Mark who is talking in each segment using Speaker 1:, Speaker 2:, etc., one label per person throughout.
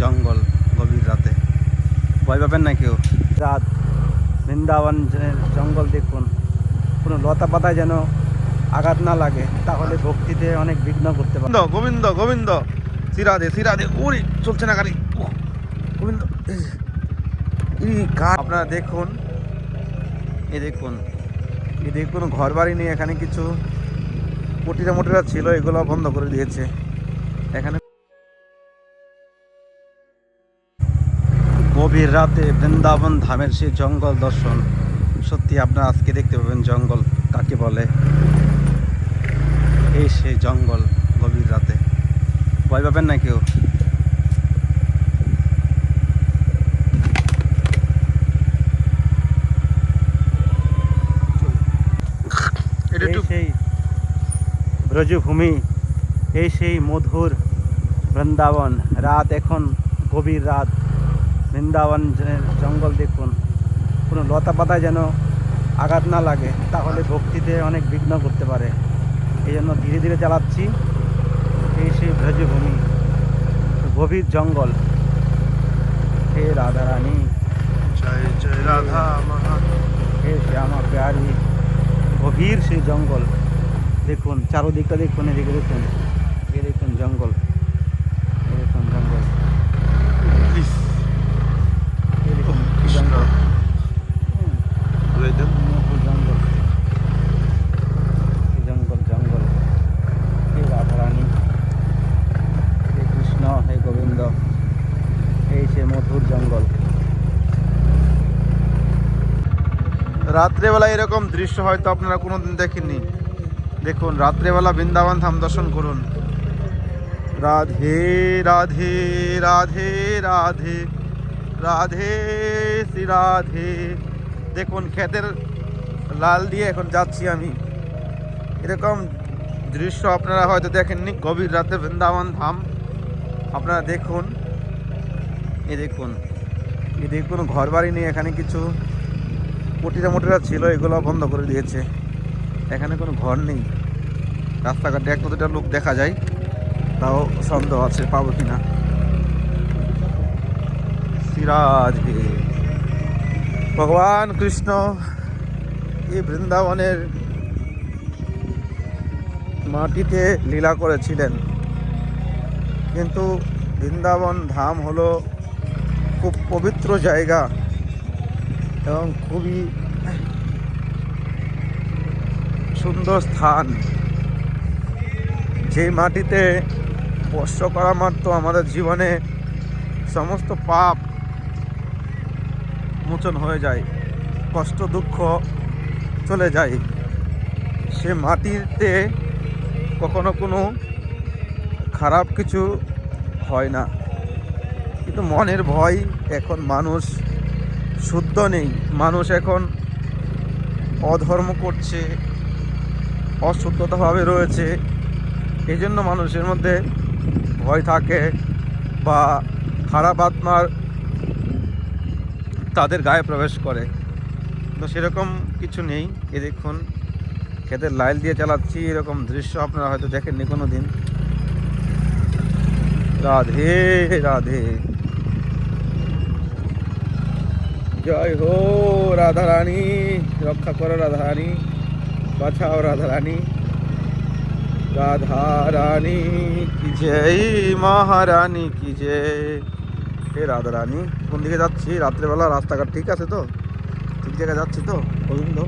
Speaker 1: জঙ্গল গভীর রাতে। ভয় পাবেন না কেউ। রাত। বৃন্দাবন জঙ্গল দেখুন। কোনো লতা পাতায় যেন আঘাত না লাগে, তাহলে ভক্তিতে অনেক বিঘ্ন করতে পারে।
Speaker 2: গোবিন্দ গোবিন্দ সিরাদে সিরাদে উড়ি, চলছে না গাড়ি। গোবিন্দ আপনারা দেখুন,
Speaker 1: এ দেখুন এদিকে কোনো ঘর বাড়ি নেই এখানে কিছু পটিরা মোটিরা ছিল, এগুলো বন্ধ করে দিয়েছে। এখানে গভীর রাতে বৃন্দাবন ধামের সেই জঙ্গল দর্শন। সত্যি আপনারা আজকে দেখতে পাবেন জঙ্গল কাকে বলে। এই সেই জঙ্গল গভীর রাতে। ভয় পাবেন না কেউ। এই সেই ব্রজভূমি এই সেই মধুর বৃন্দাবন। রাত এখন গভীর রাত। বৃন্দাবন জঙ্গল দেখুন কোনো লতা পাতায় যেন আঘাত না লাগে তাহলে ভক্তিতে অনেক বিঘ্ন করতে পারে। এই জন্য ধীরে ধীরে চালাচ্ছি এই সেই ব্রজভূমি গভীর জঙ্গল। হে রাধা রানী
Speaker 2: জয় জয় রাধা
Speaker 1: হে শ্যামা প্যারি। গভীর সেই জঙ্গল। দেখুন চারোদিকটা দেখুন এদিকে দেখুন এ দেখুন জঙ্গল এ দেখুন জঙ্গল
Speaker 2: প্লিজ
Speaker 1: এ দেখুন কি
Speaker 2: কৃষ্ণ
Speaker 1: জঙ্গল হুম,
Speaker 2: বলে দেন
Speaker 1: মধুর জঙ্গল এই জঙ্গল জঙ্গল হে রাধারানী হে কৃষ্ণ হে গোবিন্দ এই সে মধুর জঙ্গল
Speaker 2: রাত্রেবেলা এরকম দৃশ্য হয়তো আপনারা কোনোদিন দেখেননি। দেখুন, রাত্রেবেলা বৃন্দাবন ধাম দর্শন করুন। রাধে রাধে রাধে রাধে রাধে, শ্রী রাধে। দেখুন, ক্ষেতের লাল দিয়ে এখন যাচ্ছি আমি। এরকম দৃশ্য আপনারা হয়তো দেখেননি। গভীর রাতে বৃন্দাবন ধাম। আপনারা দেখুন।
Speaker 1: এ দেখুন। এ দেখুন ঘর বাড়ি নেই এখানে কিছু। পটিরা মটিরা ছিল, এগুলো বন্ধ করে দিয়েছে। এখানে কোনো ঘর নেই। রাস্তাঘাটে এক দুটা লোক দেখা যায়, তাও সন্দেহ আছে, পাবো কিনা। সিরাজ
Speaker 2: ভগবান কৃষ্ণ এই বৃন্দাবনের
Speaker 1: মাটিতে লীলা করেছিলেন। কিন্তু বৃন্দাবন ধাম হলো খুব পবিত্র জায়গা। এবং খুবই সুন্দর স্থান। যে মাটিতে স্পর্শ করা মাত্র আমাদের জীবনে সমস্ত পাপ মোচন হয়ে যায়, কষ্ট, দুঃখ চলে যায়। সে মাটিতে কখনো কোনো খারাপ কিছু হয় না। কিন্তু মনের ভয় এখন মানুষ শুদ্ধ নেই। মানুষ এখন অধর্ম করছে, অশুদ্ধতাভাবে রয়েছে। এই জন্য মানুষের মধ্যে ভয় থাকে বা খারাপ আত্মার তাদের গায়ে প্রবেশ করে। তো সেরকম কিছু নেই। এ দেখুন ক্ষেতের লাইল দিয়ে চালাচ্ছি। এরকম দৃশ্য আপনারা হয়তো দেখেননি কোনো দিন রাধে রাধে। জয় হো, রাধা রানী, রক্ষা করো রাধা রানী, বাঁচাও রাধা রানী। রাধা রানী, কি জয় মহারানী, কি জয় হে রাধা রানী, কোন দিকে যাচ্ছি? রাত্রেবেলা রাস্তাঘাট ঠিক আছে তো? ঠিক জায়গায় যাচ্ছি তো? গোবিন্দ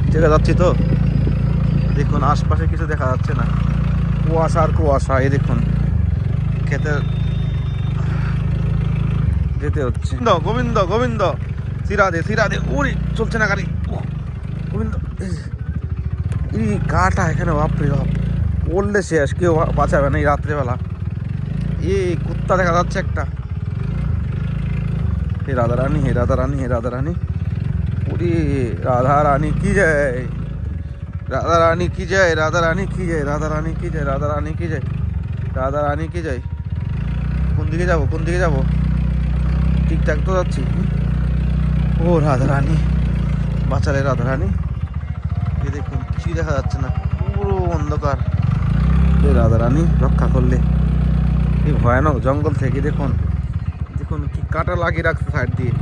Speaker 1: ঠিক জায়গায় যাচ্ছি তো? দেখুন, আশপাশে কিছু দেখা যাচ্ছে না। কুয়াশা আর কুয়াশা, এই দেখুন। ক্ষেতের যেতে হচ্ছে।
Speaker 2: গোবিন্দ গোবিন্দ সিরাদে সিরাদে উড়ি চলছে না গাড়ি। গোবিন্দ।
Speaker 1: এই গাটা এখানে, বাপরে বাপ। পড়লে শেষ, কেউ বাঁচাবে না এই রাত্রেবেলা। এই কুত্তা দেখা যাচ্ছে একটা। হে রাধা রানী হে রাধা রানী হে রাধা রানী ওরে রাধা রানী কি যায় রাধা রানী কি যায় রাধা রানী কি যায় রাধা রানী কি যায় রাধা রানী কি যায় রাধা রানী কি যায় কোন দিকে যাব কোন দিকে যাব? ঠিকঠাক তো যাচ্ছি। ও রাধা রানী বাঁচালে রাধা রানী এই দেখুন, কিছুই দেখা যাচ্ছে না, পুরো অন্ধকার। এই রাধারানী রক্ষা করলে। এই ভয়ানক জঙ্গল থেকে দেখুন দেখুন কি কাটা লাগিয়ে রাখছে সাইড দিয়ে।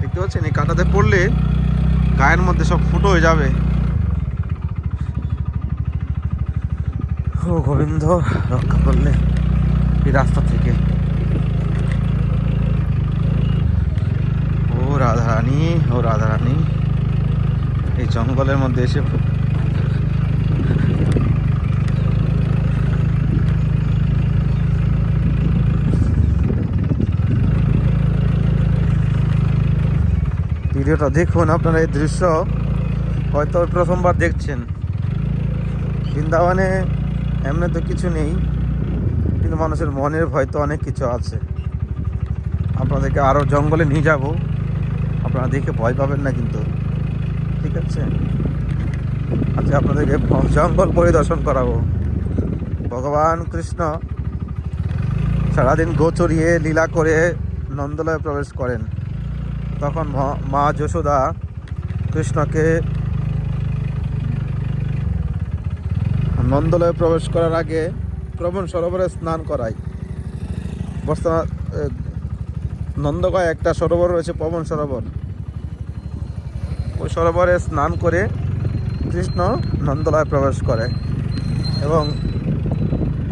Speaker 1: দেখতে পাচ্ছেন? এই কাটাতে পড়লে গায়ের মধ্যে সব ফুটো হয়ে যাবে। ও গোবিন্দ, রক্ষা করলে এই রাস্তা থেকে ও রাধারানী ও রাধারানী। এই জঙ্গলের মধ্যে এসে ভিডিওটা দেখুন, আপনারা এই দৃশ্য হয়তো প্রথমবার দেখছেন। বৃন্দাবনে এমনি তো কিছু নেই, কিন্তু মানুষের মনের ভয় তো অনেক কিছু আছে। আপনাদেরকে আরও জঙ্গলে নিয়ে যাব। আপনারা দেখে ভয় পাবেন না কিন্তু। ঠিক আছে? আজকে আপনাদেরকে জঙ্গল পরিদর্শন করাবো। ভগবান কৃষ্ণ সারাদিন গোচরিয়ে, লীলা করে নন্দলয়ে প্রবেশ করেন। তখন ম- যশোদা কৃষ্ণকে নন্দলয়ে প্রবেশ করার আগে প্রবণ সরোবরে স্নান করায়। বর্তমান নন্দগায় একটা সরোবর রয়েছে, পবন সরোবর। ওই সরোবরে স্নান করে কৃষ্ণ নন্দলয়ে প্রবেশ করে এবং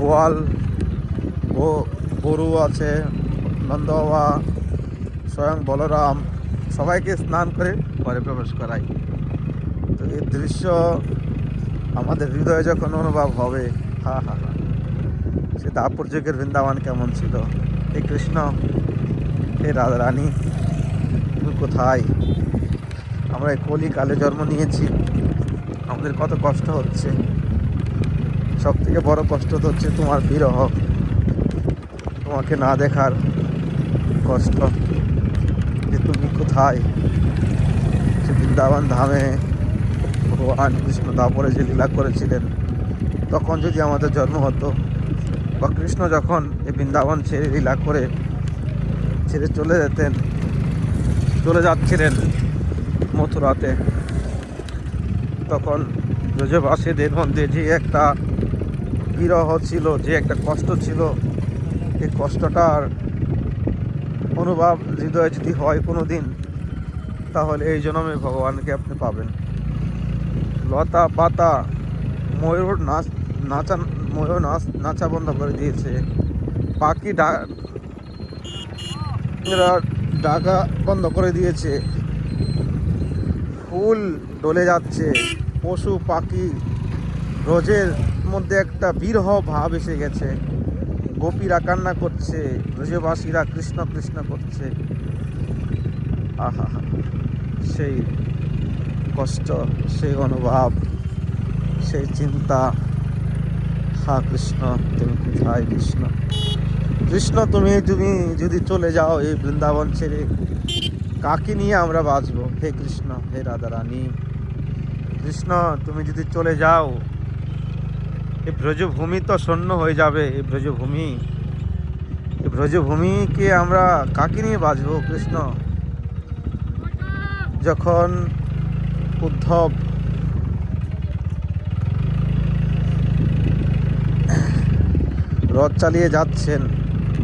Speaker 1: গোয়াল গরু আছে নন্দ বাবা স্বয়ং বলরাম সবাইকে স্নান করে ঘরে প্রবেশ করায়। তো এই দৃশ্য আমাদের হৃদয়ে যখন অনুভব হবে, হা হা হা, সে দাপুর যুগের বৃন্দাবন কেমন ছিল? এই কৃষ্ণ রাধারানী তুমি কোথায়? আমরা এই কলিকালে জন্ম নিয়েছি। আমাদের কত কষ্ট হচ্ছে। সব থেকে বড় কষ্ট তো হচ্ছে তোমার বিরহ। তোমাকে না দেখার কষ্ট যে তুমি কোথায়? সে বৃন্দাবন ধামে ভগবান কৃষ্ণ তারপরে যে লীলা করেছিলেন, তখন যদি আমাদের জন্ম হতো বা কৃষ্ণ যখন এই বৃন্দাবন ছেড়ে লীলা করে ছেড়ে চলে যেতেন। চলে যাচ্ছিলেন মথুরাতে। তখন ব্রজবাসীদের মধ্যে যে একটা বিরহ ছিল, যে একটা কষ্ট ছিল, এই কষ্টটার অনুভব হৃদয়ে যদি হয় কোনো দিন তাহলে এই জন্মে ভগবানকে আপনি পাবেন। লতা পাতা ময়ূর নাচ নাচা ময়ূর নাচ নাচা বন্ধ করে দিয়েছে। পাখি এরা ডাকা বন্ধ করে দিয়েছে। ফুল ডলে যাচ্ছে, পশু, পাখি। রোজের মধ্যে একটা বিরহ ভাব এসে গেছে। গোপীরা কান্না করছে, ব্রজবাসীরা কৃষ্ণ কৃষ্ণ করছে। আহা সেই কষ্ট, সেই অনুভব, সেই চিন্তা। হা কৃষ্ণ, তুমি কোথায় কৃষ্ণ? কৃষ্ণ, তুমি তুমি যদি চলে যাও এই বৃন্দাবন ছেড়ে, কাকে নিয়ে আমরা বাঁচবো? হে কৃষ্ণ, হে রাধারানী। কৃষ্ণ, তুমি যদি চলে যাও এই ব্রজভূমি তো শূন্য হয়ে যাবে এই ব্রজভূমি। এই ব্রজভূমিকে আমরা কাকে নিয়ে বাঁচবো, কৃষ্ণ? যখন উদ্ধব রথ চালিয়ে যাচ্ছেন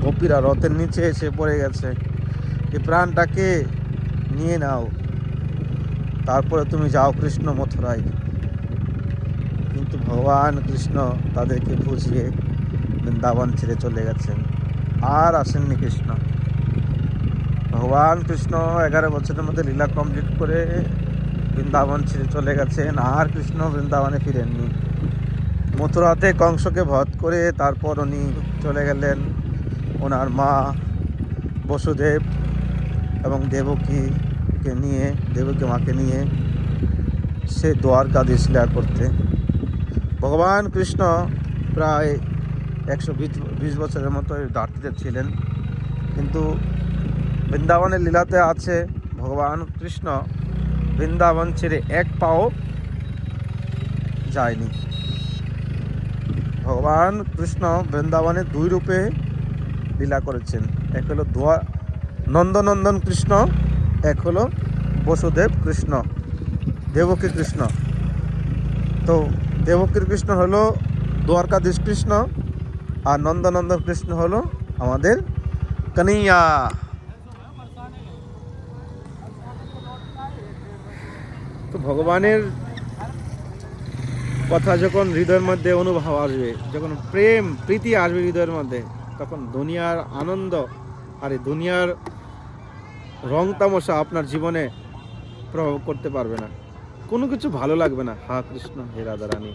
Speaker 1: গোপীরা রথের নিচে এসে পড়ে গেছে। এই প্রাণটাকে নিয়ে নাও। তারপরে তুমি যাও কৃষ্ণ মথুরায়। কিন্তু ভগবান কৃষ্ণ তাদেরকে বুঝিয়ে বৃন্দাবন ছেড়ে চলে গেছেন। আর আসেননি কৃষ্ণ। ভগবান কৃষ্ণ এগারো বছরের মধ্যে লীলা কমপ্লিট করে বৃন্দাবন ছেড়ে চলে গেছেন। আর কৃষ্ণ বৃন্দাবনে ফিরেননি। মথুরাতে কংসকে বধ করে তারপর উনি চলে গেলেন। ওনার মা বসুদেব এবং দেবকীকে নিয়ে, দেবকী মাকে নিয়ে সে দ্বারকাধীশ লীলা করতে। ভগবান কৃষ্ণ প্রায় একশো বিশ বছরের মতো ধরতিতে ছিলেন। কিন্তু বৃন্দাবনের লীলাতে আছে ভগবান কৃষ্ণ। বৃন্দাবন ছেড়ে এক পাও যায়নি। ভগবান কৃষ্ণ বৃন্দাবনে দুই রূপে লীলা করেছেন। এক হলো দোয়া, নন্দনন্দন কৃষ্ণ। এক হলো বসুদেব কৃষ্ণ। দেবকী কৃষ্ণ। তো
Speaker 3: দেবকীর কৃষ্ণ হলো দ্বারকাধীশ কৃষ্ণ আর নন্দনন্দন কৃষ্ণ হলো আমাদের কানাইয়া।
Speaker 1: তো ভগবানের কথা যখন হৃদয়ের মধ্যে অনুভব আসবে, যখন প্রেম, প্রীতি আসবে হৃদয়ের মধ্যে তখন দুনিয়ার আনন্দ আর এই দুনিয়ার রং তামসা আপনার জীবনে প্রভাব করতে পারবে না। কোনো কিছু ভালো লাগবে না। হা কৃষ্ণ, হে রাধা রানী,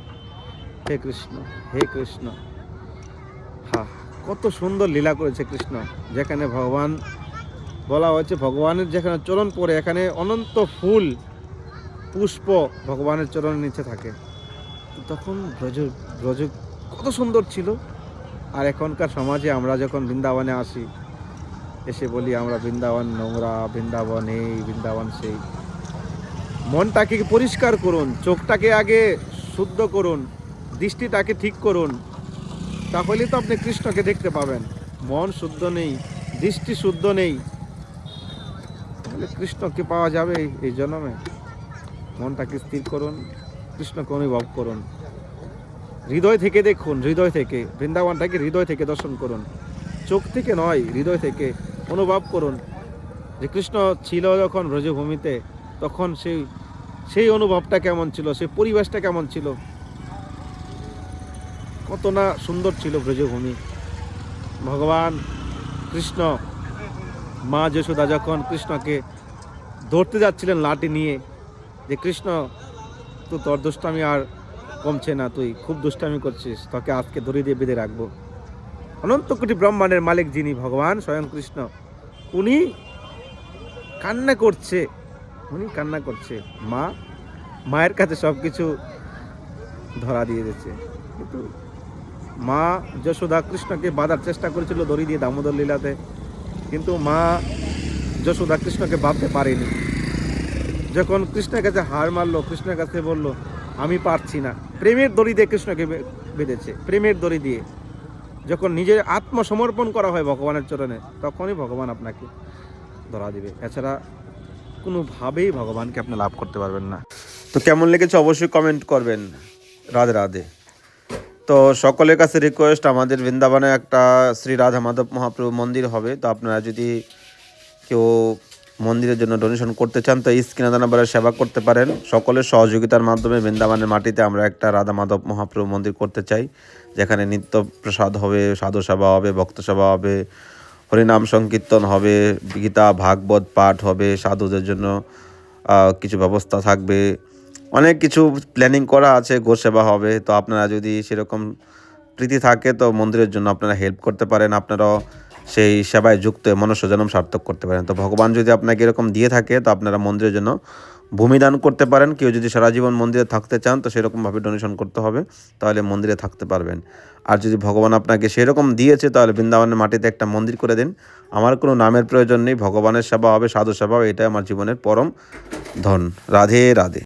Speaker 1: হে কৃষ্ণ হে কৃষ্ণ। হা, কত সুন্দর লীলা করেছে কৃষ্ণ। যেখানে ভগবান বলা হয়েছে, ভগবানের যেখানে চরণ পড়ে, এখানে অনন্ত ফুল, পুষ্প ভগবানের চরণের নিচে থাকে। তখন ব্রজ ব্রজ কত সুন্দর ছিল। আর এখনকার সমাজে আমরা যখন বৃন্দাবনে আসি, এসে বলি আমরা বৃন্দাবন নোংরা, বৃন্দাবন এই, বৃন্দাবন সেই। মনটাকে পরিষ্কার করুন, চোখটাকে আগে শুদ্ধ করুন, দৃষ্টিটাকে ঠিক করুন তাহলে তো আপনি কৃষ্ণকে দেখতে পাবেন। মন শুদ্ধ নেই, দৃষ্টি শুদ্ধ নেই, তাহলে কৃষ্ণকে পাওয়া যাবে এই- জন্মে। মনটাকে স্থির করুন, কৃষ্ণকে অনুভব করুন। হৃদয় থেকে দেখুন, হৃদয় থেকে। বৃন্দাবনটাকে হৃদয় থেকে দর্শন করুন। চোখ থেকে নয়, হৃদয় থেকে অনুভব করুন। যে কৃষ্ণ ছিল যখন ব্রজভূমিতে, তখন সেই সেই অনুভবটা কেমন ছিল সেই পরিবেশটা কেমন ছিল? কত না সুন্দর ছিল ব্রজভূমি। ভগবান কৃষ্ণ, মা যশোদা যখন কৃষ্ণকে ধরতে যাচ্ছিলেন লাঠি নিয়ে, যে কৃষ্ণ, তো তোর আর কমছে না তুই, খুব দুষ্টামি করছিস, তোকে আজকে ধরে দিয়ে বেঁধে রাখব। অনন্ত কোটি ব্রহ্মাণ্ডের মালিক যিনি ভগবান স্বয়ং কৃষ্ণ, উনি কান্না করছে, উনি কান্না করছে। মা মায়ের কাছে সব কিছু ধরা দিয়ে দিচ্ছে কিন্তু মা যশোদা কৃষ্ণকে বাঁধার চেষ্টা করেছিল দড়ি দিয়ে দামোদর লীলাতে, কিন্তু মা যশোদা কৃষ্ণকে বাঁধতে পারেনি। যখন কৃষ্ণের কাছে হার মারলো, কৃষ্ণের কাছে বলল আমি পারছি না। প্রেমের দড়ি দিয়ে কৃষ্ণকে বেঁধেছে। প্রেমের দড়ি দিয়ে। যখন নিজের আত্মসমর্পণ করা হয় ভগবানের চরণে, তখনই ভগবান আপনাকে ধরা দিবে। এছাড়া কোনোভাবেই ভগবানকে আপনি লাভ করতে পারবেন না।
Speaker 3: তো কেমন লেগেছে অবশ্যই কমেন্ট করবেন। রাধে রাধে। তো সকলের কাছে রিকোয়েস্ট আমাদের বৃন্দাবনে একটা শ্রী রাধা মাধব মহাপ্রভু মন্দির হবে। তো আপনারা যদি কেউ মন্দিরের জন্য ডোনেশন করতে চান, তো এই স্ক্রিনে নাম্বারে সেবা করতে পারেন। সকলের সহযোগিতার মাধ্যমে বৃন্দাবনের মাটিতে আমরা একটা রাধা মাধব মহাপ্রভু মন্দির করতে চাই, যেখানে নিত্য প্রসাদ হবে, সাধু হবে, ভক্ত সেবা হবে, হরিনাম সংকীর্তন হবে, গীতা, ভাগবত পাঠ হবে, সাধুদের জন্য কিছু ব্যবস্থা থাকবে। অনেক কিছু প্ল্যানিং করা আছে গোসেবা হবে। তো আপনারা যদি সেরকম প্রীতি থাকে, তো মন্দিরের জন্য আপনারা হেল্প করতে পারেন। আপনারাও সেই সেবায় যুক্ত হয়ে মনুষ্য জন্ম সার্থক করতে পারেন। তো ভগবান যদি আপনাকে এরকম দিয়ে থাকে, তো আপনারা মন্দিরের জন্য ভূমিদান করতে পারেন। কেউ যদি সারা জীবন মন্দিরে থাকতে চান, তো সেরকমভাবে ডোনেশন করতে হবে, তাহলে মন্দিরে থাকতে পারবেন। আর যদি ভগবান আপনাকে সেরকম দিয়েছে, তাহলে বৃন্দাবনের মাটিতে একটা মন্দির করে দিন। আমার কোনো নামের প্রয়োজন নেই, ভগবানের সেবা হবে সাধু সেবা হবে, এটাই আমার জীবনের পরম ধন। রাধে রাধে।